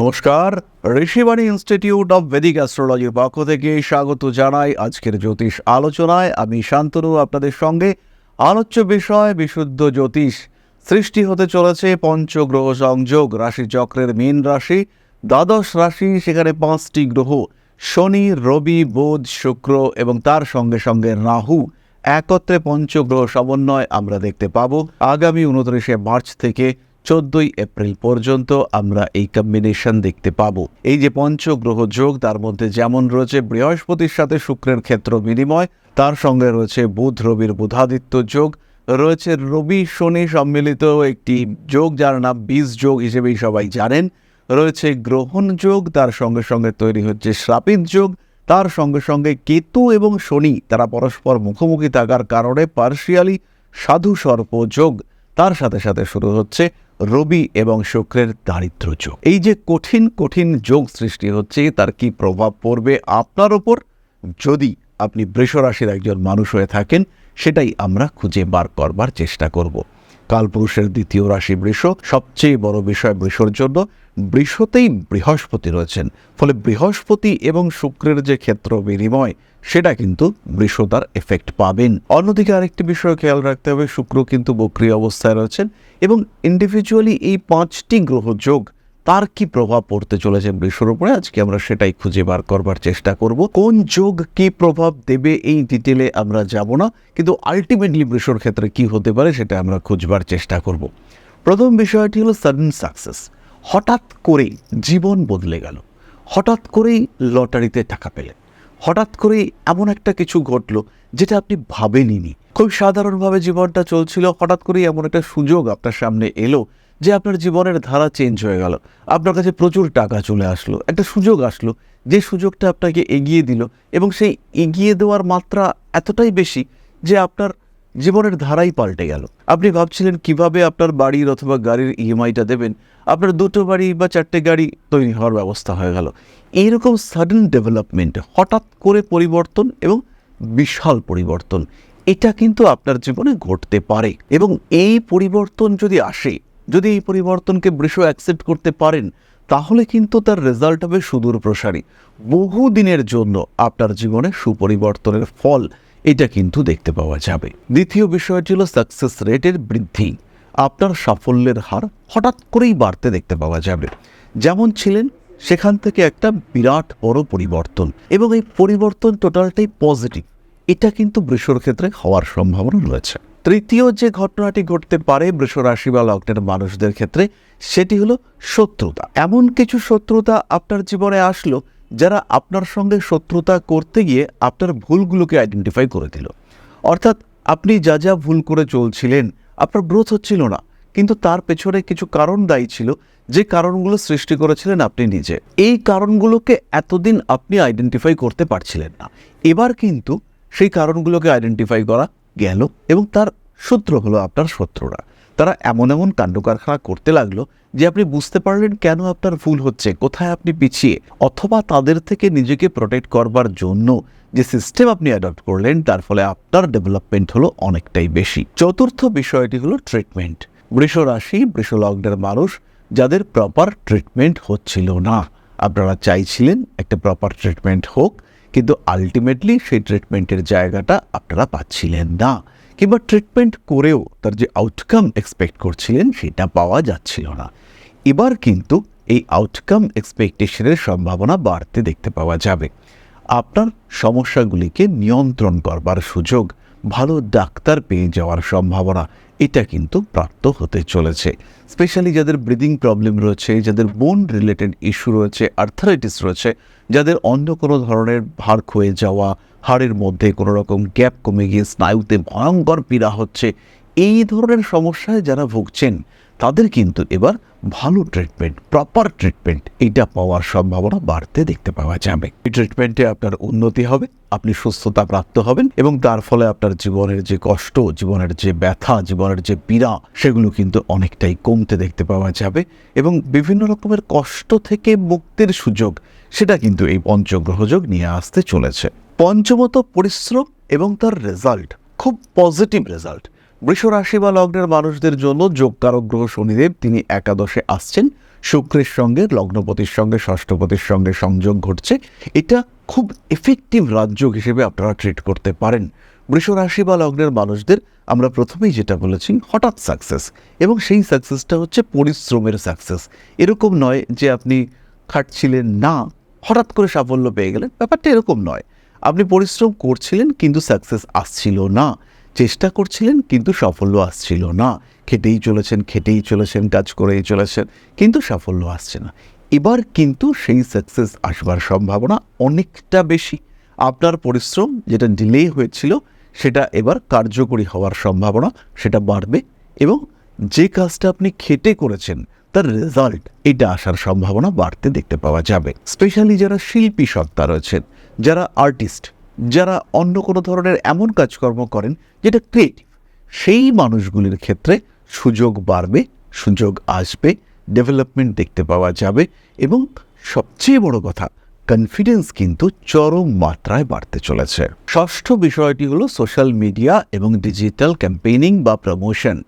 নমস্কার, Rishibani institute of Vedic অ্যাস্ট্রোলজির পক্ষ থেকে স্বাগত জানাই আজকের জ্যোতিষ আলোচনায়। আমি শান্তনু, আপনাদের সঙ্গে আলোচ্য বিষয়, বিশুদ্ধ জ্যোতিষ। সৃষ্টি হতে চলেছে পঞ্চগ্রহ সংযোগ রাশিচক্রের মীন রাশি, দ্বাদশ রাশি, সেখানে পাঁচটি গ্রহ, শনি, রবি, বুধ, শুক্র এবং তার সঙ্গে সঙ্গে রাহু। একত্রে পঞ্চগ্রহ সমন্বয় আমরা দেখতে পাবো। আগামী উনত্রিশে মার্চ থেকে চোদ্দই এপ্রিল পর্যন্ত আমরা এই কম্বিনেশন দেখতে পাবো। এই যে পঞ্চগ্রহ যোগ, তার মধ্যে যেমন রয়েছে বৃহস্পতির সাথে শুক্রের ক্ষেত্র বিনিময়, তার সঙ্গে রয়েছে বুধ, রবির বুধাদিত্য যোগ, রয়েছে রবি, শনি সম্মিলিত একটি যোগ, যার নাম বীজ যোগ হিসেবেই সবাই জানেন। রয়েছে গ্রহণ যোগ, তার সঙ্গে সঙ্গে তৈরি হচ্ছে শ্রাপিত যোগ, তার সঙ্গে সঙ্গে কেতু এবং শনি, তারা পরস্পর মুখোমুখি থাকার কারণে পার্শিয়ালি সাধু সর্প যোগ। তার সাথে সাথে শুরু হচ্ছে রবি এবং শুক্রের দারিদ্র যোগ। এই যে কঠিন কঠিন যোগ সৃষ্টি হচ্ছে, তার কি প্রভাব পড়বে আপনার ওপর? যদি আপনি বৃষরাশির একজন মানুষ হয়ে থাকেন, সেটাই আমরা খুঁজে বার করবার চেষ্টা করব। কালপুরুষের দ্বিতীয় রাশি বৃষ, সবচেয়ে বড় বিষয় বৃষর জন্য বৃষতেই বৃহস্পতি রয়েছেন। ফলে বৃহস্পতি এবং শুক্রের যে ক্ষেত্র বিনিময়, সেটা কিন্তু বৃষতার এফেক্ট পাবেন। অন্যদিকে আরেকটি বিষয় খেয়াল রাখতে হবে, শুক্র কিন্তু বক্রিয় অবস্থায় রয়েছেন এবং ইন্ডিভিজুয়ালি এই পাঁচটি গ্রহ যোগ, তার কি প্রভাব পড়তে চলেছে বৃষর উপরে? আজকে আমরা সেটাই খুঁজে বার করবার চেষ্টা করব। কোন যোগ কি প্রভাব দেবে এই ডিটেলে আমরা যাব না, কিন্তু আলটিমেটলি বৃষর ক্ষেত্রে কি হতে পারে সেটা আমরা খুঁজবার চেষ্টা করব। প্রথম বিষয়টি হলো সাডেন সাকসেস হঠাৎ করে জীবন বদলে গেল। হঠাৎ করেই লটারিতে টাকা পেলেন হঠাৎ করেই এমন একটা কিছু ঘটলো যেটা আপনি ভাবেনইনি। খুব সাধারণভাবে জীবনটা চলছিল, হঠাৎ করেই এমন একটা সুযোগ আপনার সামনে এলো যে আপনার জীবনের ধারা চেঞ্জ হয়ে গেল। আপনার কাছে প্রচুর টাকা চলে আসলো, একটা সুযোগ আসলো যে সুযোগটা আপনাকে এগিয়ে দিল এবং সেই এগিয়ে দেওয়ার মাত্রা এতটাই বেশি যে আপনার জীবনের ধারাই পাল্টে গেল। আপনি ভাবছিলেন কীভাবে আপনার বাড়ির অথবা গাড়ির ইএমআইটা দেবেন? আপনার দুটো বাড়ি বা চারটে গাড়ি তৈরি হওয়ার ব্যবস্থা হয়ে গেল। এইরকম সাডেন ডেভেলপমেন্ট হঠাৎ করে পরিবর্তন এবং বিশাল পরিবর্তন, এটা কিন্তু আপনার জীবনে ঘটতে পারে। এবং এই পরিবর্তন যদি আসে, যদি এই পরিবর্তনকে বৃষ অ্যাকসেপ্ট করতে পারেন, তাহলে কিন্তু তার রেজাল্ট হবে সুদূর প্রসারী। বহু দিনের জন্য আপনার জীবনে সুপরিবর্তনের ফল, এটা কিন্তু দেখতে পাওয়া যাবে। দ্বিতীয় বিষয়টি হলো সাকসেস রেটের বৃদ্ধি। আপনার সাফল্যের হার হঠাৎ করেই বাড়তে দেখতে পাওয়া যাবে। যেমন ছিলেন সেখান থেকে একটা বিরাট বড় পরিবর্তন এবং এই পরিবর্তন টোটালটাই পজিটিভ। এটা কিন্তু বৃষর ক্ষেত্রে হওয়ার সম্ভাবনা রয়েছে। তৃতীয় যে ঘটনাটি ঘটতে পারে বৃষ রাশি বা লগ্নের মানুষদের ক্ষেত্রে, সেটি হলো শত্রুতা। এমন কিছু শত্রুতা আপনার জীবনে আসলো যারা আপনার সঙ্গে শত্রুতা করতে গিয়ে আপনার ভুলগুলোকে আইডেন্টিফাই করে দিল। অর্থাৎ আপনি যা যা ভুল করে চলছিলেন আপনার গ্রোথ হচ্ছিল না, কিন্তু তার পেছনে কিছু কারণ দায়ী ছিল, যে কারণগুলো সৃষ্টি করেছিলেন আপনি নিজে। এই কারণগুলোকে এতদিন আপনি আইডেন্টিফাই করতে পারছিলেন না। এবার কিন্তু সেই কারণগুলোকে আইডেন্টিফাই করা গেল এবং তার সূত্র হলো আপনার শত্রুরা। তারা এমন এমন কাণ্ড কারখানা করতে লাগল যে আপনি বুঝতে পারলেন কেন আপনার ভুল হচ্ছে, কোথায় আপনি পিছিয়ে, অথবা তাদের থেকে নিজেকে প্রোটেক্ট করবার জন্য যে সিস্টেম আপনি অ্যাডপ্ট করলেন, তার ফলে আপনার ডেভেলপমেন্ট হলো অনেকটাই বেশি। চতুর্থ বিষয়টি হলো ট্রিটমেন্ট বৃষ রাশি, বৃষ লগ্নের মানুষ, যাদের প্রপার ট্রিটমেন্ট হচ্ছিল না। আপনারা চাইছিলেন একটা প্রপার ট্রিটমেন্ট হোক, কিন্তু আলটিমেটলি সেই ট্রিটমেন্টের জায়গাটা আপনারা পাচ্ছিলেন না। কিংবা ট্রিটমেন্ট করেও তার যে আউটকাম এক্সপেক্ট করছিলেন, সেটা পাওয়া যাচ্ছিল না। এবার কিন্তু এই আউটকাম এক্সপেকটেশনের সম্ভাবনা বাড়তে দেখতে পাওয়া যাবে। আপনার সমস্যাগুলিকে নিয়ন্ত্রণ করবার সুযোগ ভালো ডাক্তার পেয়ে যাওয়ার সম্ভাবনা, এটা কিন্তু প্রাপ্ত হতে চলেছে। স্পেশালি যাদের ব্রিদিং প্রবলেম রয়েছে, যাদের বোন রিলেটেড ইস্যু রয়েছে আর্থারাইটিস রয়েছে, যাদের অন্য কোনো ধরনের ভার ক্ষয়ে যাওয়া, হাড়ের মধ্যে কোনো রকম গ্যাপ কমে গিয়ে স্নায়ুতে ভয়ঙ্কর পীড়া হচ্ছে, এই ধরনের সমস্যায় যারা ভুগছেন তাদের কিন্তু এবার ভালো ট্রিটমেন্ট প্রপার ট্রিটমেন্ট এইটা পাওয়ার সম্ভাবনা বাড়তে দেখতে পাওয়া যাবে। এই ট্রিটমেন্টে আপনার উন্নতি হবে, আপনি সুস্থতা প্রাপ্ত হবেন এবং তার ফলে আপনার জীবনের যে কষ্ট, জীবনের যে ব্যথা, জীবনের যে পীড়া, সেগুলো কিন্তু অনেকটাই কমতে দেখতে পাওয়া যাবে এবং বিভিন্ন রকমের কষ্ট থেকে মুক্তির সুযোগ, সেটা কিন্তু এই পঞ্চগ্রহযোগ নিয়ে আসতে চলেছে। পঞ্চমত পরিশ্রম এবং তার রেজাল্ট খুব পজিটিভ রেজাল্ট বৃষ রাশি বা লগ্নের মানুষদের জন্য যোগকারক গ্রহ শনিদেব, তিনি একাদশে আসছেন। শুক্রের সঙ্গে, লগ্নপতির সঙ্গে, ষষ্ঠপতির সঙ্গে সংযোগ ঘটছে। এটা খুব এফেক্টিভ রাজযোগ হিসেবে আপনারা ট্রিট করতে পারেন। বৃষ রাশি বা লগ্নের মানুষদের আমরা প্রথমেই যেটা বলেছি, হঠাৎ সাকসেস এবং সেই সাকসেসটা হচ্ছে পরিশ্রমের সাকসেস এরকম নয় যে আপনি খাটছিলেন না, হঠাৎ করে সাফল্য পেয়ে গেলেন। ব্যাপারটা এরকম নয়। আপনি পরিশ্রম করছিলেন, কিন্তু সাকসেস আসছিল না। চেষ্টা করছিলেন, কিন্তু সাফল্য আসছিল না। খেটেই চলেছেন খেটেই চলেছেন কাজ করেই চলেছেন, কিন্তু সাফল্য আসছে না। এবার কিন্তু সেই সাকসেস আসবার সম্ভাবনা অনেকটা বেশি। আপনার পরিশ্রম যেটা ডিলে হয়েছিল, সেটা এবার কার্যকরী হওয়ার সম্ভাবনা, সেটা বাড়বে এবং যে কাজটা আপনি খেটে করেছেন, তার রেজাল্ট এটা আসার সম্ভাবনা বাড়তে দেখতে পাওয়া যাবে। স্পেশালি যারা শিল্পী সত্তা রয়েছেন, যারা আর্টিস্ট যারা অন্য কোনো ধরনের এমন কাজকর্ম করেন যেটা ক্রিয়েটিভ সেই মানুষগুলির ক্ষেত্রে সুযোগ বাড়বে, সুযোগ আসবে ডেভেলপমেন্ট দেখতে পাওয়া যাবে এবং সবচেয়ে বড় কথা কনফিডেন্স কিন্তু চরম মাত্রায় বাড়তে চলেছে। ষষ্ঠ বিষয়টি হলো সোশ্যাল মিডিয়া এবং ডিজিটাল ক্যাম্পেইনিং বা প্রমোশন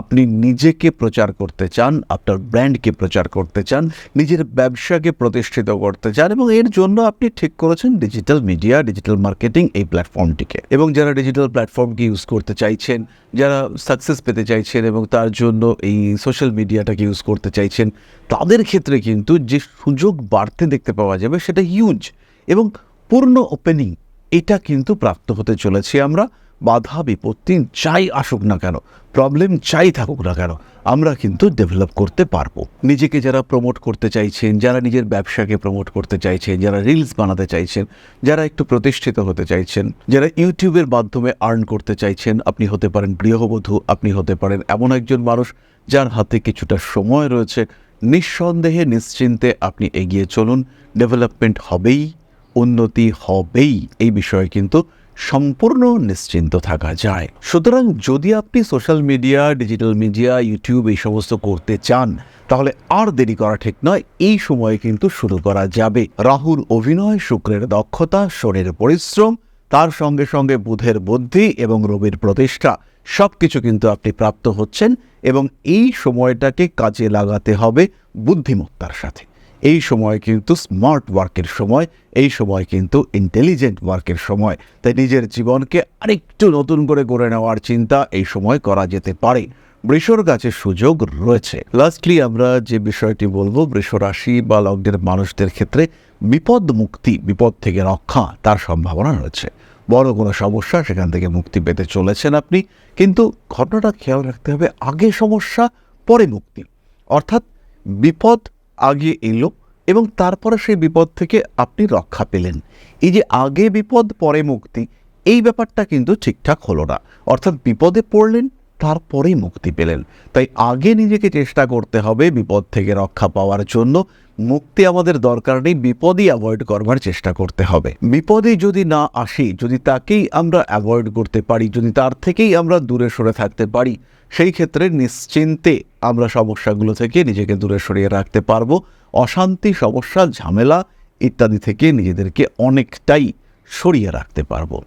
আপনি নিজেকে প্রচার করতে চান, আপনার ব্র্যান্ডকে প্রচার করতে চান, নিজের ব্যবসাকে প্রতিষ্ঠিত করতে চান এবং এর জন্য আপনি ঠিক করেছেন ডিজিটাল মিডিয়া ডিজিটাল মার্কেটিং এই প্ল্যাটফর্মটিকে এবং যারা ডিজিটাল প্ল্যাটফর্মকে ইউজ করতে চাইছেন, যারা সাকসেস পেতে চাইছেন এবং তার জন্য এই সোশ্যাল মিডিয়াটাকে ইউজ করতে চাইছেন, তাদের ক্ষেত্রে কিন্তু যে সুযোগ বাড়তে দেখতে পাওয়া যাবে সেটা হিউজ এবং পূর্ণ ওপেনিং এটা কিন্তু প্রাপ্ত হতে চলেছি আমরা। বাধা, বিপত্তি যাই আসুক না কেন প্রবলেম যাই থাকুক না কেন, আমরা কিন্তু ডেভেলপ করতে পারব। নিজেকে যারা প্রমোট করতে চাইছেন, যারা নিজের ব্যবসাকে প্রমোট করতে চাইছেন, যারা রিলস বানাতে চাইছেন, যারা একটু প্রতিষ্ঠিত হতে চাইছেন, যারা ইউটিউবের মাধ্যমে আর্ন করতে চাইছেন, আপনি হতে পারেন গৃহবধূ, আপনি হতে পারেন এমন একজন মানুষ যার হাতে কিছুটা সময় রয়েছে। নিঃসন্দেহে, নিশ্চিন্তে আপনি এগিয়ে চলুন ডেভেলপমেন্ট হবেই, উন্নতি হবেই, এই বিষয়ে কিন্তু সম্পূর্ণ নিশ্চিন্ত থাকা যায়। সুতরাং যদি আপনি social media digital media YouTube এই সমস্ত করতে চান, তাহলে আর দেরি করা ঠিক নয়, এই সময়ে কিন্তু শুরু করা যাবে। রাহুর অভিনয়, শুক্রের দক্ষতা শরীর পরিশ্রম, তার সঙ্গে সঙ্গে বুধের বুদ্ধি এবং রবির প্রতিষ্ঠা সব কিছু কিন্তু আপনি প্রাপ্ত হচ্ছেন এবং এই সময়টাকে কাজে লাগাতে হবে বুদ্ধিমত্তার সাথে। এই সময় কিন্তু স্মার্ট ওয়ার্কের সময়, এই সময় কিন্তু ইন্টেলিজেন্ট ওয়ার্কের সময়। তাই নিজের জীবনকে আরেকটু নতুন করে গড়ে নেওয়ার চিন্তা এই সময় করা যেতে পারে। বৃষর গাছের সুযোগ রয়েছে। লাস্টলি আমরা যে বিষয়টি বলব, বৃষ রাশি বা লগ্নের মানুষদের ক্ষেত্রে বিপদ মুক্তি, বিপদ থেকে রক্ষা তার সম্ভাবনা রয়েছে। বড় কোনো সমস্যা সেখান থেকে মুক্তি পেতে চলেছেন আপনি, কিন্তু ঘটনাটা খেয়াল রাখতে হবে, আগে সমস্যা, পরে মুক্তি। অর্থাৎ বিপদ আগে এলো এবং তারপরে সেই বিপদ থেকে আপনি রক্ষা পেলেন। এই যে আগে বিপদ, পরে মুক্তি, এই ব্যাপারটা কিন্তু ঠিকঠাক হলো না। অর্থাৎ বিপদে পড়লেন, তারপরেই মুক্তি পেলেন। তাই আগে নিজেকে চেষ্টা করতে হবে বিপদ থেকে রক্ষা পাওয়ার জন্য। মুক্তি আমাদের দরকার নেই, বিপদই অ্যাভয়েড করবার চেষ্টা করতে হবে। বিপদে যদি না আসি, যদি তাকেই আমরা অ্যাভয়েড করতে পারি, যদি তার থেকেই আমরা দূরে সরে থাকতে পারি, সেই ক্ষেত্রে নিশ্চিন্তে আমরা সমস্যাগুলো থেকে নিজেকে দূরে সরিয়ে রাখতে পারব। অশান্তি, সমস্যা, ঝামেলা ইত্যাদি থেকে নিজেদেরকে অনেকটাই সরিয়ে রাখতে পারব।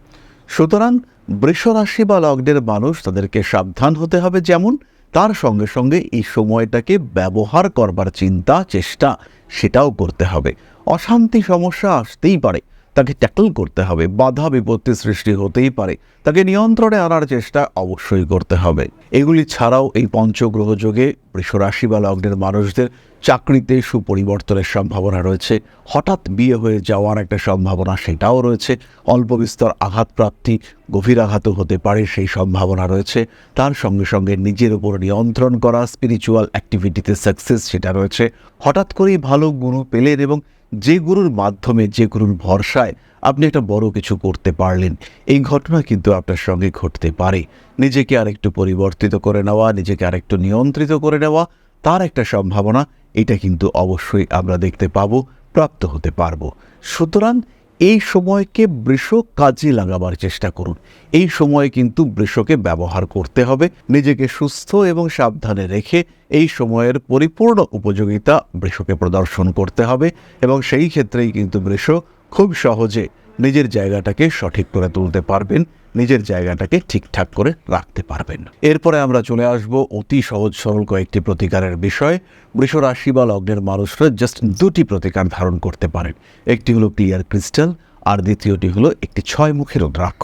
সুতরাং বৃষরাশি বা লগ্নের মানুষ তাদেরকে সাবধান হতে হবে। যেমন তার সঙ্গে সঙ্গে এই সময়টাকে ব্যবহার করবার চিন্তা, চেষ্টা, সেটাও করতে হবে। অশান্তি সমস্যা আসতেই পারে। তাকে ট্যাকল করতে হবে, বাধা বিপত্তি সৃষ্টি হতেই পারে। তাকে নিয়ন্ত্রণে আনার চেষ্টা অবশ্যই করতে হবে। এগুলি ছাড়াও এই পঞ্চগ্রহ যোগে বৃষরাশি বা লগ্নের মানুষদের চাকরিতে সুপরিবর্তনের সম্ভাবনা রয়েছে। হঠাৎ বিয়ে হয়ে যাওয়ার একটা সম্ভাবনা সেটাও রয়েছে। অল্প বিস্তর আঘাতপ্রাপ্তি, গভীর আঘাতও হতে পারে সেই সম্ভাবনা রয়েছে। তার সঙ্গে সঙ্গে নিজের উপর নিয়ন্ত্রণ করা স্পিরিচুয়াল অ্যাক্টিভিটিতে সাকসেস সেটা রয়েছে। হঠাৎ করেই ভালো গুরু পেলেন এবং যে গুরুর মাধ্যমে, যে গুরুর ভরসায় আপনি একটা বড় কিছু করতে পারলেন, এই ঘটনা কিন্তু আপনার সঙ্গে ঘটতে পারে। নিজেকে আরেকটু পরিবর্তিত করে নেওয়া, নিজেকে আরেকটু নিয়ন্ত্রিত করে নেওয়া, তার একটা সম্ভাবনা, এটা কিন্তু অবশ্যই আমরা দেখতে পাবো, প্রাপ্ত হতে পারব। সুতরাং এই সময়কে বৃষ কাজে লাগাবার চেষ্টা করুন। এই সময়ে কিন্তু বৃষকে ব্যবহার করতে হবে। নিজেকে সুস্থ এবং সাবধানে রেখে এই সময়ের পরিপূর্ণ উপযোগিতা বৃষকে প্রদর্শন করতে হবে এবং সেই ক্ষেত্রেই কিন্তু বৃষ খুব সহজে নিজের জায়গাটাকে সঠিক করে তুলতে পারবেন। নিজের জায়গাটাকে ঠিকঠাক করে রাখতে পারবেন। এরপরে আমরা চলে আসব অতি সহজ সরল কয়েকটি প্রতিকারের বিষয়। বৃষ রাশি বা লগ্নের মানুষরা জাস্ট দুটি প্রতিকার ধারণ করতে পারেন। একটি হলো ক্লিয়ার ক্রিস্টাল আর দ্বিতীয়টি হলো একটি ছয় মুখের রুদ্রাক্ষ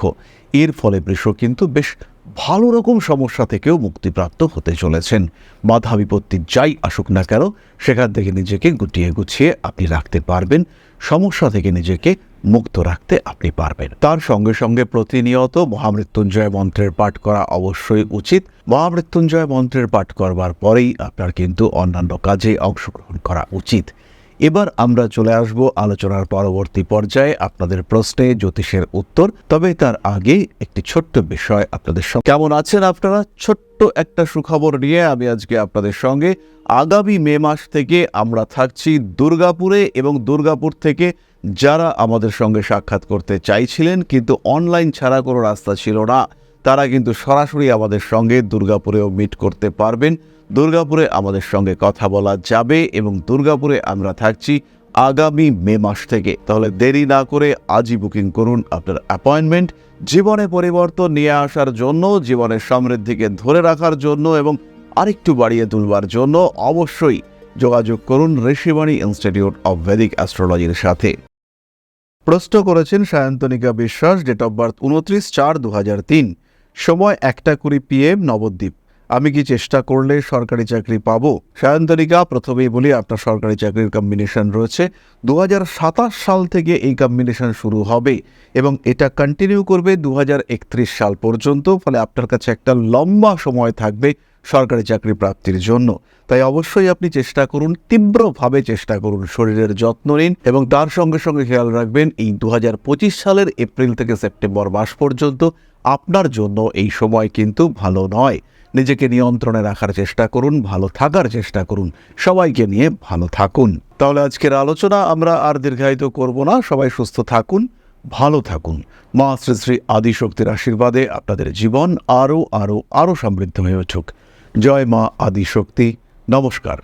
এর ফলে বৃষ কিন্তু বেশ ভালো রকম সমস্যা থেকেও মুক্তিপ্রাপ্ত হতে চলেছেন। বাধা বিপত্তি যাই আসুক না কেন, সেখান থেকে নিজেকে গুটিয়ে গুছিয়ে আপনি রাখতে পারবেন। সমস্যা থেকে নিজেকে মুক্ত রাখতে আপনি পারবেন। তার সঙ্গে সঙ্গে প্রতিনিয়ত মহামৃত্যুঞ্জয় মন্ত্রের পাঠ করা অবশ্যই উচিত। মহামৃত্যুঞ্জয় মন্ত্রের পাঠ করবার পরেই আপনার কিন্তু অন্যান্য কাজে অংশগ্রহণ করা উচিত। এবার আমরা চলে আসব আলোচনার পরবর্তী পর্যায়ে আপনাদের প্রশ্নে জ্যোতিষের উত্তর, তবে তার আগে একটি ছোট্ট বিষয় আপনাদের সঙ্গে। কেমন আছেন আপনারা? ছোট্ট একটা সুখবর নিয়ে আমি আজকে আপনাদের সঙ্গে। আগামী মে মাস থেকে আমরা থাকছি দুর্গাপুরে এবং দুর্গাপুর থেকে যারা আমাদের সঙ্গে সাক্ষাৎ করতে চাইছিলেন, কিন্তু অনলাইন ছাড়া কোনো রাস্তা ছিল না, তারা কিন্তু সরাসরি আমাদের সঙ্গে দুর্গাপুরেও মিট করতে পারবেন। দুর্গাপুরে আমাদের সঙ্গে কথা বলা যাবে এবং দুর্গাপুরে আমরা থাকছি আগামী মে মাস থেকে। তাহলে দেরি না করে আজই বুকিং করুন আপনার অ্যাপয়েন্টমেন্ট। জীবনে পরিবর্তন নিয়ে আসার জন্য, জীবনের সমৃদ্ধিকে ধরে রাখার জন্য এবং আরেকটু বাড়িয়ে তুলবার জন্য অবশ্যই যোগাযোগ করুন ঋষিবাণী ইনস্টিটিউট অব ভেদিক অ্যাস্ট্রোলজির সাথে। প্রশ্ন করেছেন সায়ন্তনিকা বিশ্বাস, ডেট অফ বার্থ উনত্রিশ চার দু সময় একটা কুড়ি পিএম নবদ্বীপ। আমি কি চেষ্টা করলে সরকারি চাকরি পাবো? সায়ন্তনিকা, প্রথমেই বলি আপনার সরকারি চাকরির কম্বিনেশন রয়েছে। দু হাজার সাতাশ সাল থেকে এই কম্বিনেশন শুরু হবে এবং এটা কন্টিনিউ করবে দু হাজার একত্রিশ সাল পর্যন্ত, ফলে আপনার কাছে একটা লম্বা সময় থাকবে সরকারি চাকরি প্রাপ্তির জন্য। তাই অবশ্যই আপনি চেষ্টা করুন, তীব্রভাবে চেষ্টা করুন শরীরের যত্ন নিন এবং তার সঙ্গে সঙ্গে খেয়াল রাখবেন, এই দু হাজার পঁচিশ সালের এপ্রিল থেকে সেপ্টেম্বর মাস পর্যন্ত আপনার জন্য এই সময় কিন্তু ভালো নয়। নিজেকে নিয়ন্ত্রণে রাখার চেষ্টা করুন, ভালো থাকার চেষ্টা করুন। সবাইকে নিয়ে ভালো থাকুন। তাহলে আজকের আলোচনা আমরা আর দীর্ঘায়িত করব না। সবাই সুস্থ থাকুন, ভালো থাকুন। মা শ্রী শ্রী আদিশক্তির আশীর্বাদে আপনাদের জীবন আরও আরও আরও সমৃদ্ধ হয়ে উঠুক। জয় মা আদিশক্তি। নমস্কার।